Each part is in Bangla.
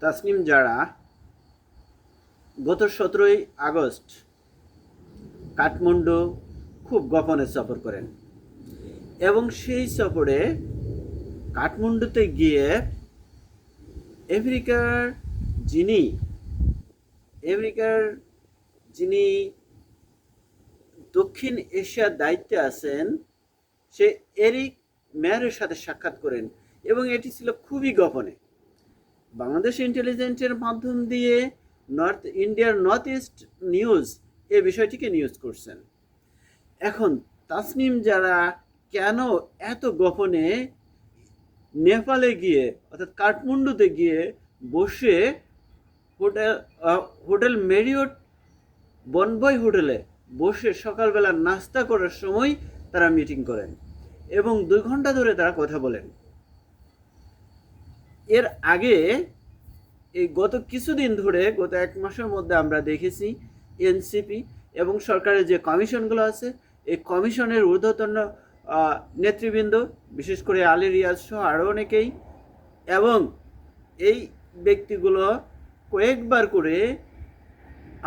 তাসনিম যারা গত সতেরোই আগস্ট কাঠমান্ডু খুব গোপনে সফর করেন এবং সেই সফরে কাঠমান্ডুতে গিয়ে আমেরিকার যিনি আমেরিকার যিনি দক্ষিণ এশিয়ার দায়িত্বে আছেন, সে এরিক মেয়ারের সাথে সাক্ষাৎ করেন এবং এটি ছিল খুবই গোপনে। বাংলাদেশ ইন্টেলিজেন্সের মাধ্যম দিয়ে নর্থ ইন্ডিয়ার নর্থ ইস্ট নিউজ এ বিষয়টিকে নিউজ করছেন। এখন তাসনিম যারা কেন এত গোপনে নেপালে গিয়ে অর্থাৎ কাঠমান্ডুতে গিয়ে বসে হোটেল হোটেল মেরিওট বনবয় হোটেলে বসে সকালবেলা নাস্তা করার সময় তারা মিটিং করেন এবং দুই ঘণ্টা ধরে তারা কথা বলেন। এর আগে এই গত কিছুদিন ধরে, গত এক মাসের মধ্যে আমরা দেখেছি এনসিপি এবং সরকারের যে কমিশনগুলো আছে, এই কমিশনের ঊর্ধ্বতন নেতৃবৃন্দ, বিশেষ করে আলী রিয়াজ সহ আরও অনেকেই এবং এই ব্যক্তিগুলো কয়েকবার করে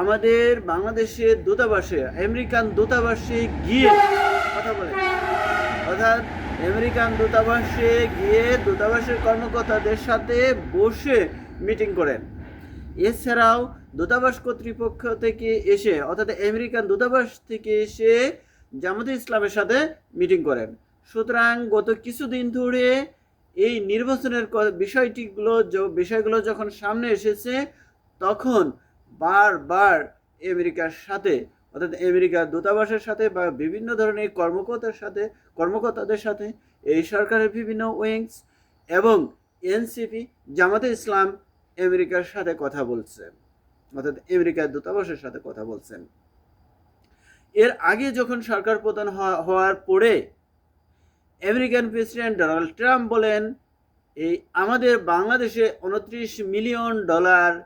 আমাদের বাংলাদেশের দূতাবাসে, আমেরিকান দূতাবাসে গিয়ে কথা বলে অর্থাৎ আমেরিকান দূতাবাসে গিয়ে দূতাবাসের কর্মকর্তাদের সাথে বসে মিটিং করেন। এছাড়াও দূতাবাস কর্তৃপক্ষ থেকে এসে, অর্থাৎ আমেরিকান দূতাবাস থেকে এসে জামাতে ইসলামের সাথে মিটিং করেন। সুতরাং গত কিছুদিন ধরে এই নির্বাচনের বিষয়টিগুলো বিষয়গুলো যখন সামনে এসেছে, তখন বারবার আমেরিকার সাথে অর্থাৎ আমেরিকার দূতাবাসের সাথে বা বিভিন্ন ধরনের কর্মকর্তার সাথে, কর্মকর্তাদের সাথে এই সরকারের বিভিন্ন উইংস এবং এনসিপি, জামাতে ইসলাম আমেরিকার সাথে কথা বলছে। অর্থাৎ আমেরিকার দূতাবাসের সাথে কথা বলছেন এর আগে যখন সরকার প্রধান হওয়া- হওয়ার পরে আমেরিকান প্রেসিডেন্ট ডোনাল্ড ট্রাম্প বলেন, এই আমাদের বাংলাদেশে উনত্রিশ মিলিয়ন ডলার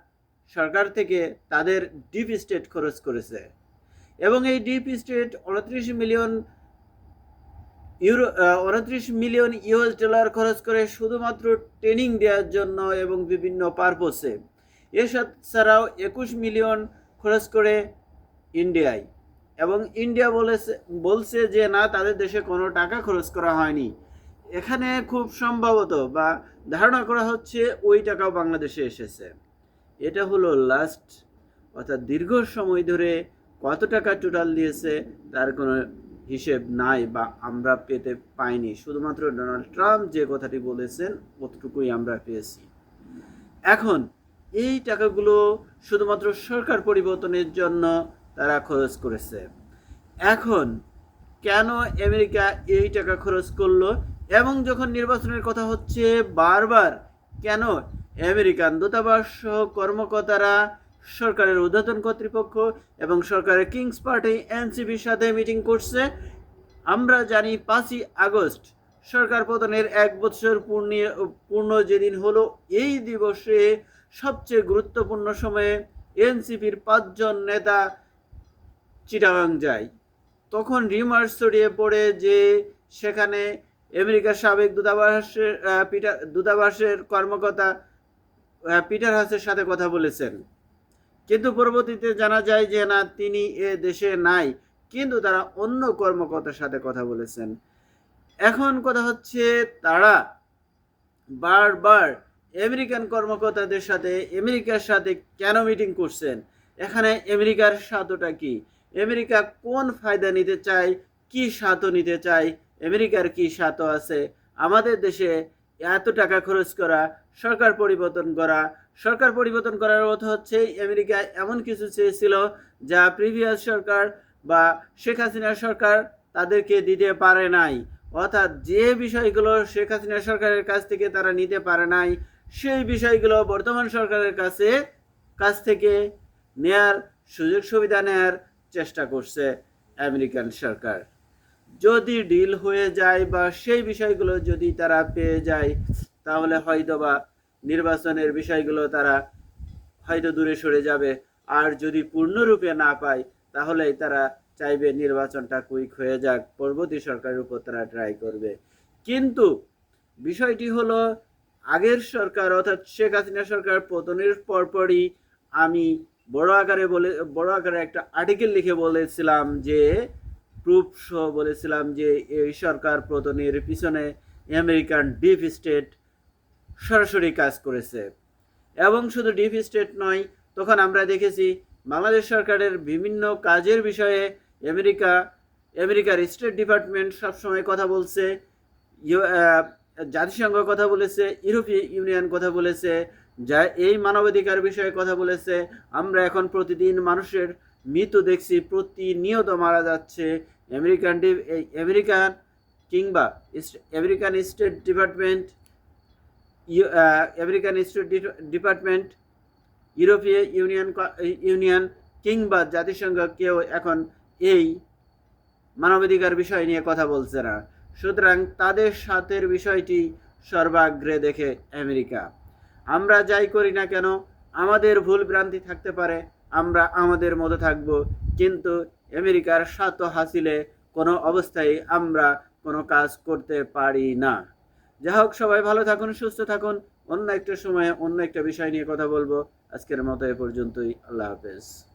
সরকার থেকে তাদের ডিপ স্টেট খরচ করেছে। এবং এই ডিপ স্টেট উনত্রিশ মিলিয়ন ইউরো উনত্রিশ মিলিয়ন ইউএস ডলার খরচ করে শুধুমাত্র ট্রেনিং দেওয়ার জন্য এবং বিভিন্ন পারপোসে। এছাড়াও একুশ মিলিয়ন খরচ করে ইন্ডিয়ায়। এবং ইন্ডিয়া বলেছে, বলছে যে না, তাদের দেশে কোনো টাকা খরচ করা হয়নি। এখানে খুব সম্ভবত বা ধারণা করা হচ্ছে ওই টাকাও বাংলাদেশে এসেছে। এটা হলো লাস্ট অর্থাৎ দীর্ঘ সময় ধরে কত টাকা টোটাল দিয়েছে তার কোনো হিসেব নাই বা আমরা পেতে পাইনি। শুধুমাত্র ডোনাল্ড ট্রাম্প যে কথাটি বলেছেন অতটুকুই আমরা পেয়েছি। এখন এই টাকাগুলো শুধুমাত্র সরকার পরিবর্তনের জন্য তারা খরচ করেছে। এখন কেন আমেরিকা এই টাকা খরচ করল এবং যখন নির্বাচনের কথা হচ্ছে বারবার, কেন আমেরিকান দূতাবাস সহ কর্মকর্তারা সরকারের উদ্বোধন কর্তৃপক্ষ এবং সরকারের কিংস পার্টি এনসিপির সাথে মিটিং করছে। আমরা জানি পাঁচই আগস্ট সরকার পতনের এক বছর পূর্ণ পূর্ণ যেদিন হলো, এই দিবসে সবচেয়ে গুরুত্বপূর্ণ সময়ে এনসিপির পাঁচজন নেতা চিটাগাং যায়। তখন রিমার্স ছড়িয়ে পড়ে যে সেখানে আমেরিকার সাবেক দূতাবাসের পিটার, দূতাবাসের কর্মকর্তা পিটার হাসের সাথে কথা বলেছেন। কিন্তু পরবর্তীতে জানা যায় যে না, তিনি এ দেশে নাই। কিন্তু তারা অন্য কর্মকর্তার সাথে কথা বলেছেন। এখন কথা হচ্ছে তারা বারবার আমেরিকান কর্মকর্তাদের সাথে, আমেরিকার সাথে কেন মিটিং করছেন? এখানে আমেরিকার স্বার্থটা কি? আমেরিকা কোন ফায়দা নিতে চায়? কি স্বার্থ নিতে চায়? আমেরিকার কি স্বার্থ আছে? আমাদের দেশে এত টাকা খরচ করা, সরকার পরিবর্তন করা। সরকার পরিবর্তন করার অর্থ হচ্ছে আমেরিকা এমন কিছু চেয়েছিল যা প্রিভিয়াস সরকার বা শেখ হাসিনা সরকার তাদেরকে দিতে পারে নাই। অর্থাৎ যে বিষয়গুলো শেখ হাসিনা সরকারের কাছ থেকে তারা নিতে পারে নাই, সেই বিষয়গুলো বর্তমান সরকারের কাছে, কাছ থেকে নেয়ার সুযোগ সুবিধা নেয়ার চেষ্টা করছে আমেরিকান সরকার। যদি ডিল হয়ে যায় বা সেই বিষয়গুলো যদি তারা পেয়ে যায়, তাহলে হয়তোবা নির্বাচনের বিষয়গুলো তারা হয়তো দূরে সরে যাবে। আর যদি পূর্ণরূপে না পায় তাহলে তারা চাইবে নির্বাচনটা কুইক হয়ে যাক। পরবর্তী সরকারের উপর তারা ট্রাই করবে। কিন্তু বিষয়টি হলো, আগের সরকার অর্থাৎ শেখ হাসিনা সরকার পতনের পরপরই আমি বড় আকারে বলে, বড় আকারে একটা আর্টিকেল লিখে বলেছিলাম যে প্রুফ সহ বলেছিলাম যে এই সরকার পতনের পিছনে আমেরিকান ডিপ স্টেট সরাসরি কাজ করেছে। এবং শুধু ডিপ স্টেট নয়, তখন আমরা দেখেছি বাংলাদেশ সরকারের বিভিন্ন কাজের বিষয়ে আমেরিকা আমেরিকার স্টেট ডিপার্টমেন্ট সবসময় কথা বলছে জাতিসংঘ কথা বলেছে ইউরোপীয় ইউনিয়ন কথা বলেছে, যা এই মানবাধিকার বিষয়ে কথা বলেছে। আমরা এখন প্রতিদিন মানুষের মৃত্যু দেখছি, প্রতিনিয়ত মারা যাচ্ছে আমেরিকান আমেরিকান কিংবা American state department American state department, ইউরোপীয় ইউনিয়ন ইউনিয়ন কিংবা জাতিসংঘ কেউ এখন এই মানবাধিকার বিষয় নিয়ে কথা বলছে না। সুতরাং তাদের সাথের বিষয়টি সর্বাগ্রে দেখে আমেরিকা। আমরা যাই করি না কেন, আমাদের ভুল ভ্রান্তি থাকতে পারে আমরা আমাদের মতো থাকব। কিন্তু আমেরিকার স্বার্থ হাসিলে কোনো অবস্থায় আমরা কোনো কাজ করতে পারি না। যা হোক, সবাই ভালো থাকুন, সুস্থ থাকুন। অন্য একটা সময়ে অন্য একটা বিষয় নিয়ে কথা বলব। আজকের মতো এ পর্যন্তই। আল্লাহ হাফেজ।